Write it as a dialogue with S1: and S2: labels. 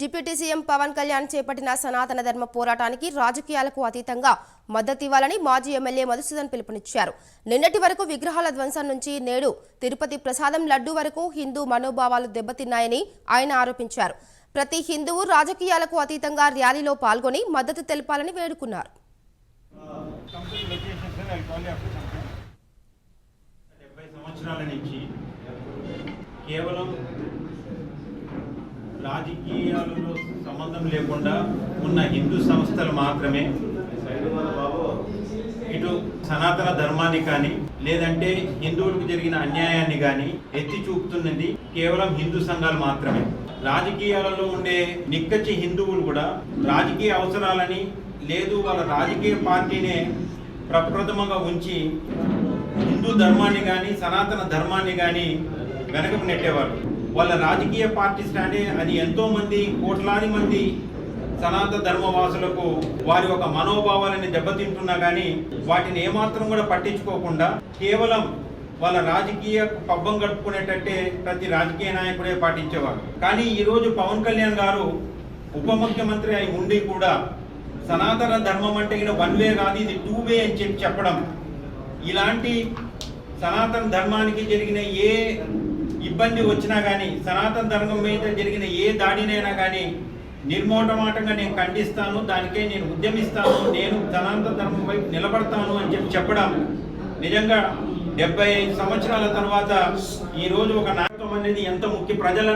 S1: Deputy CM Pawan Kalyan చేపట్టిన సనాతన ధర్మ పోరాటానికి రాజకీయాలకు అతీతంగా మద్దతివ్వాలని మాజీ ఎమ్మెల్యే మధుసూదన్ పిలుపునిచ్చారు. నిన్నటి వరకు విగ్రహాల ధ్వంసం నుంచి నేడు తిరుపతి ప్రసాదం లడ్డు వరకు హిందూ మనోభావాలు దెబ్బతిన్నాయని ఆయన ఆరోపించారు. ప్రతి హిందువు రాజకీయాలకు అతీతంగా ర్యాలీలో పాల్గొని మద్దతు తెలపాలని వేడుకున్నారు.
S2: కేవలం రాజకీయాలలో సంబంధం లేకుండా ఉన్న హిందూ సంస్థలు మాత్రమే ఇటు సనాతన ధర్మాన్ని కానీ లేదంటే హిందువులకు జరిగిన అన్యాయాన్ని కానీ ఎత్తి చూపుతున్నది కేవలం హిందూ సంఘాలు మాత్రమే. రాజకీయాలలో ఉండే నిక్కచ్చి హిందువులు కూడా రాజకీయ అవసరాలని లేదు వాళ్ళ రాజకీయ పార్టీనే ప్రప్రథమంగా ఉంచి హిందూ ధర్మాన్ని కానీ సనాతన ధర్మాన్ని కానీ వెనకకు నెట్టేవారు. వాళ్ళ రాజకీయ పార్టీ స్టాండే అది ఎంతో మంది కోట్లాది మంది సనాతన ధర్మవాసులకు వారి యొక్క మనోభావాలని దెబ్బతింటున్నా కానీ వాటిని ఏమాత్రం కూడా పట్టించుకోకుండా కేవలం వాళ్ళ రాజకీయ పబ్బం గడుపుకునేటట్టే ప్రతి రాజకీయ నాయకుడే పాటించేవారు. కానీ ఈరోజు పవన్ కళ్యాణ్ గారు ఉప ముఖ్యమంత్రి అయి ఉండి కూడా సనాతన ధర్మం అంటే ఈయన వన్ వే కాదు ఇది టూ వే అని చెప్పి చెప్పడం. ఇలాంటి సనాతన ధర్మానికి జరిగిన ఏ ఇబ్బంది వచ్చినా కానీ సనాతన ధర్మం మీద జరిగిన ఏ దాడినైనా కానీ నిర్మోటమాటంగా నేను ఖండిస్తాను దానికే నేను ఉద్యమిస్తాను నేను సనాతన ధర్మం వైపు నిలబడతాను అని చెప్పి చెప్పడం నిజంగా డెబ్బై ఐదు సంవత్సరాల తర్వాత ఈ రోజు ఒక నాయకత్వం అనేది ఎంత ముఖ్య ప్రజల